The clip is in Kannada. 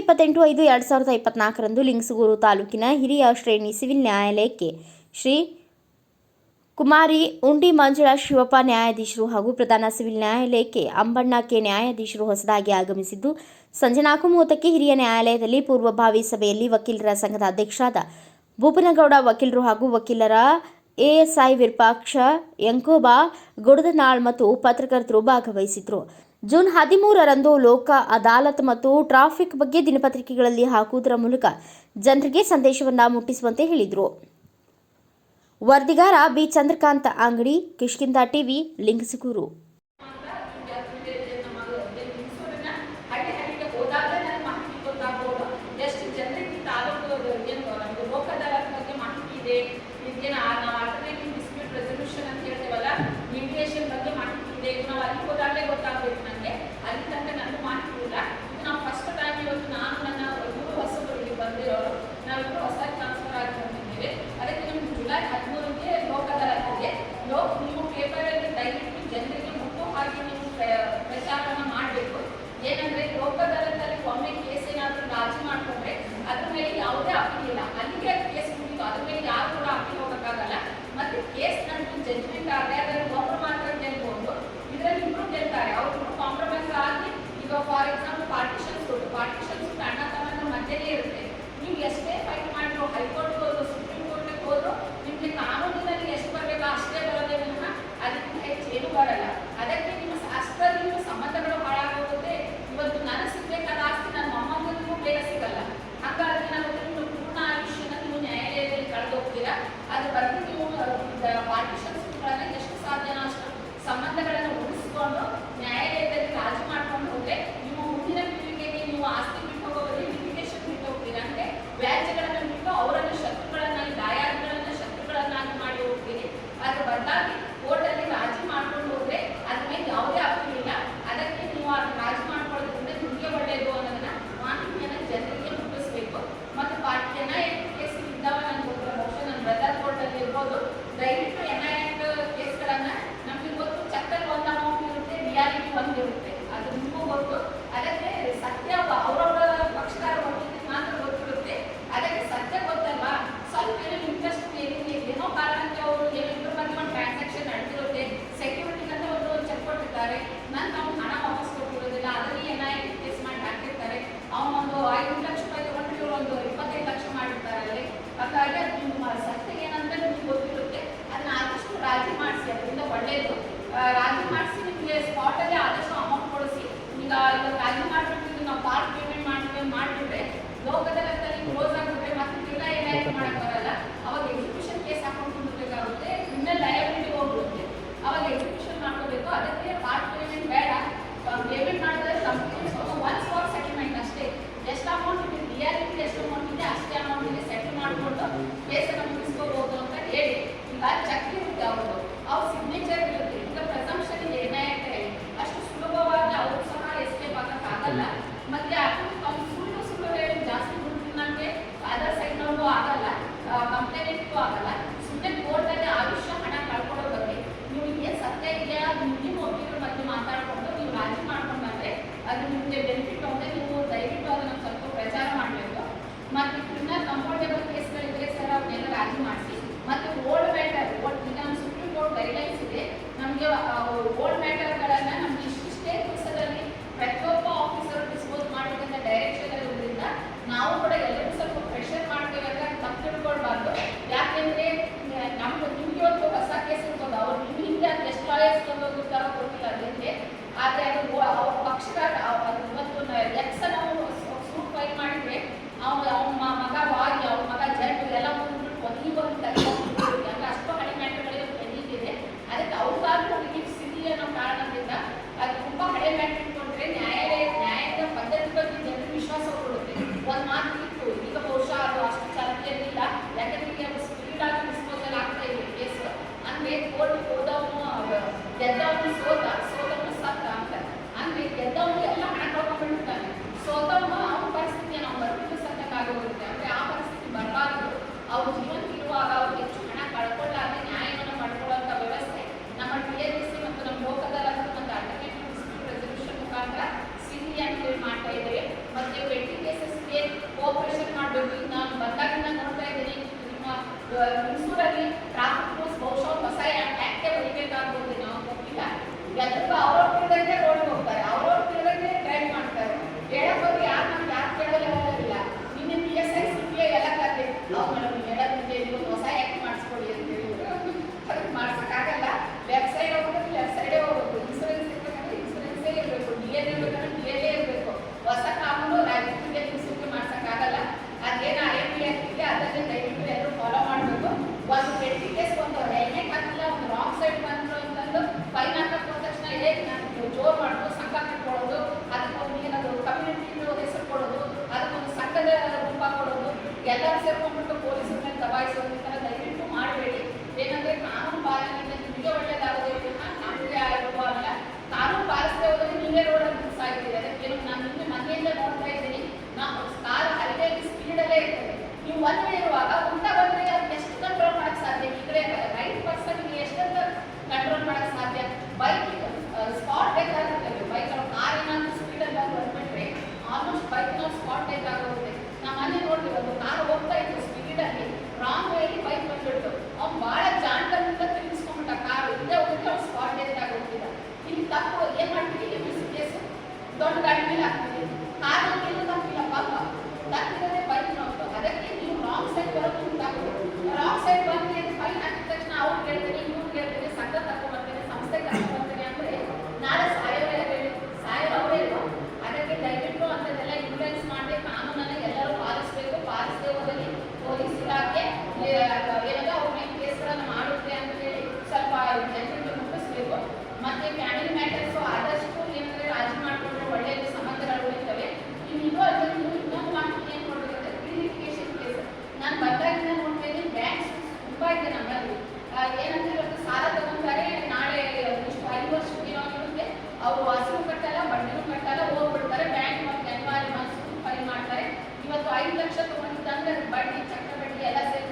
ಇಪ್ಪತ್ತೆಂಟು ಐದು ಎರಡು ಸಾವಿರದ ಇಪ್ಪತ್ನಾಲ್ಕರಂದು ಲಿಂಗ್ಸೂರು ತಾಲೂಕಿನ ಹಿರಿಯ ಶ್ರೇಣಿ ಸಿವಿಲ್ ನ್ಯಾಯಾಲಯಕ್ಕೆ ಶ್ರೀ ಕುಮಾರಿ ಉಂಡಿ ಮಂಜುಳಾ ಶಿವಪ್ಪ ನ್ಯಾಯಾಧೀಶರು ಹಾಗೂ ಪ್ರಧಾನ ಸಿವಿಲ್ ನ್ಯಾಯಾಲಯಕ್ಕೆ ಅಂಬಣ್ಣ ಕೆ ನ್ಯಾಯಾಧೀಶರು ಹೊಸದಾಗಿ ಆಗಮಿಸಿದ್ದು, ಸಂಜೆ ನಾಲ್ಕು ಮೂವತ್ತಕ್ಕೆ ಹಿರಿಯ ನ್ಯಾಯಾಲಯದಲ್ಲಿ ಪೂರ್ವಭಾವಿ ಸಭೆಯಲ್ಲಿ ವಕೀಲರ ಸಂಘದ ಅಧ್ಯಕ್ಷರಾದ ಭೂಪನಗೌಡ, ವಕೀಲರು ಹಾಗೂ ವಕೀಲರ ಎಎಸ್ಐ ವಿರ್ಪಾಕ್ಷ ಯಂಕೋಬಾ ಗುಡದನಾಳ್ ಮತ್ತು ಪತ್ರಕರ್ತರು ಭಾಗವಹಿಸಿದರು. ಜೂನ್ ಹದಿಮೂರರಂದು ಲೋಕ ಅದಾಲತ್ ಮತ್ತು ಟ್ರಾಫಿಕ್ ಬಗ್ಗೆ ದಿನಪತ್ರಿಕೆಗಳಲ್ಲಿ ಹಾಕುವುದರ ಮೂಲಕ ಜನರಿಗೆ ಸಂದೇಶವನ್ನು ಮುಟ್ಟಿಸುವಂತೆ ಹೇಳಿದರು. ವರ್ದಿಗಾರ ಬಿ. ಚಂದ್ರಕಾಂತ ಅಂಗಡಿ ಕಿಷ್ಕಿಂದ ಟಿವಿ, ಲಿಂಗಸಗೂರು. ಆಸ್ತಿ ಬಿಟ್ಟು ಹೋಗೋರು ಲಿಟಿಗೇಷನ್ ಬಿಟ್ಟು ಹೋಗ್ತೀರಾ ಅಂದ್ರೆ ವ್ಯಾಲ್ಯೂ ಹೋಗೋದಲ್ಲ 这边去弄这边。ಅವ್ರ ಜೀವನಕ್ಕಿರುವಾಗ ಅವ್ರು ಹೆಚ್ಚು ಹಣ ಕಳ್ಕೊಳ್ಳಾರ್ದೆ ನ್ಯಾಯವನ್ನು ಪಡ್ಕೊಳ್ಳುವಂಥ ವ್ಯವಸ್ಥೆ ನಮ್ಮ ಟಿ ಸಿ ಮತ್ತು ನಮ್ಮ ಲೋಕದಲ್ಲಂತೂ ಒಂದು ಅಲ್ಟರ್ನೇಟಿವ್ ಡಿಸ್ಪ್ಯೂಟ್ ರೆಸಲ್ಯೂಷನ್ ಮುಖಾಂತರ ಸಿಹಿ ಅಂತೇಳಿ ಮಾಡ್ತಾ ಇದ್ದೇವೆ ಮತ್ತು ವೆಡ್ಡಿಂಗ್ ಕೇಸಸ್ಗೆ ಕೋಆಪರೇಷನ್ ಮಾಡಬೇಕು. ನಾನು ಬಂದಾಗಿಂದ ನೋಡ್ತಾ ಇದ್ದೀನಿ. ನಿಮ್ಮ ಮೈಸೂರಲ್ಲಿ ಟ್ರಾಫಿಕ್ ರೂಲ್ಸ್ ಬಹುಶಃ ಹೊಸ ಆ್ಯಕ್ಟೇ ಬರೀಬೇಕಾಗ್ಬೋದು. ನಾವು ಗೊತ್ತಿಲ್ಲ ಎಲ್ಲ ಏನಂದ್ರೆ ಇವತ್ತು ಸಾಲ ತಗೊಂತಾರೆ ನಾಳೆ ಇಷ್ಟು ಐದು ವರ್ಷ ದಿನ ಅಂದ್ರೆ ಅವ್ರು ವಾಸನು ಕಟ್ಟಲ್ಲ ಬಡ್ಡಿನೂ ಕಟ್ಟಲ್ಲ, ಹೋಗ್ಬಿಡ್ತಾರೆ ಬ್ಯಾಂಕ್ ಜನವರಿ ಮಂತ್ಸ್ ಫೈಲ್ ಮಾಡ್ತಾರೆ. ಇವತ್ತು ಐದು ಲಕ್ಷ ತಗೊಂಡಿದ್ದಂದ್ರೆ ಬಡ್ಡಿ ಚಕ್ರ ಬಡ್ಡಿ ಎಲ್ಲ ಸೇರಿ